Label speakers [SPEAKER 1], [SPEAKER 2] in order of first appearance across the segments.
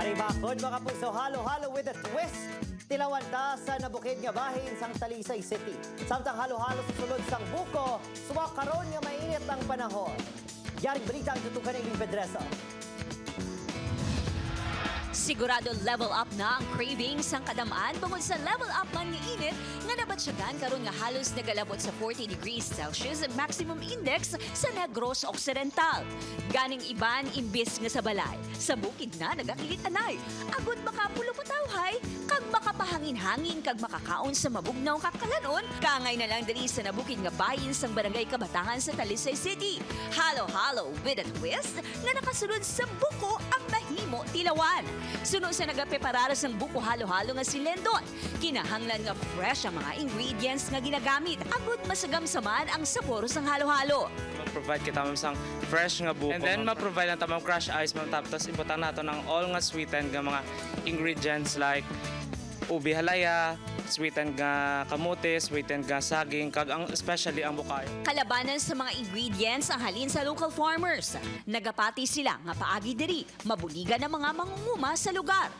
[SPEAKER 1] Bakod mga puso, halo-halo with a twist. Tilawanda sa nabukid nga bahin sang Talisay City. Samtang halo-halo sa sulod sang buko, suwakaron nga mainit ang panahon. Yaring balita ang tutukan ng Pedreso.
[SPEAKER 2] Sigurado level up na ang cravings ang kadamaan bungod sa level up man nga init nga nabatsyagan karon nga halos nagalabot sa 40 degrees Celsius ang maximum index sa Negros Occidental. Ganing iban imbis nga sa balay, sa bukid na nagakilit anay. Agud makapulo patawhay, kag makapahangin-hangin kag makakaon sa mabugnaw kakalanon, kangay na lang diri sa nabukid nga bayin sang barangay Kabatangan sa Talisay City. Halo-halo with a twist nga nakasunod sa buko ang mahimo tilawan. Sunod sa nagapreparar sang buko halo-halo nga si Lendon. Kinahanglan nga fresh ang mga ingredients nga ginagamit. Agud masagam saman ang sabor sang halo-halo.
[SPEAKER 3] mag-provide kita ma'am sang fresh nga buko. And then ma-provide lang tamang crush ice ma'am tapos ibutan nato ng all nga sweetened nga mga ingredients like ubi halaya, sweetened nga kamote, sweetened nga saging, kag ang especially ang bukayo.
[SPEAKER 2] Kalabanan sa mga ingredients ang halin sa local farmers. Nagapati sila nga paagi diri, mabuligan ang mga mangunguma sa lugar.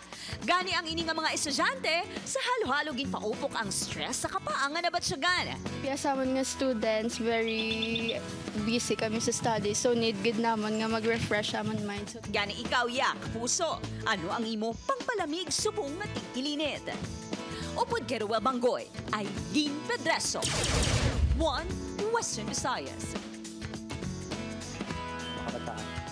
[SPEAKER 2] Gani ang ini nga mga estudyante, sa halo-halo ginpaupok ang stress sa kapaang nga nabatsyagan.
[SPEAKER 4] Kaya sa amin nga students, very busy kami sa study. So need good naman nga mag-refresh amon mind. So,
[SPEAKER 2] Gani ikaw ya, puso. Ano ang imo pangpalamig subong nga tingkilinit? Upod Keruel Banggoy, Aileen Pedreso. One Western Visayas.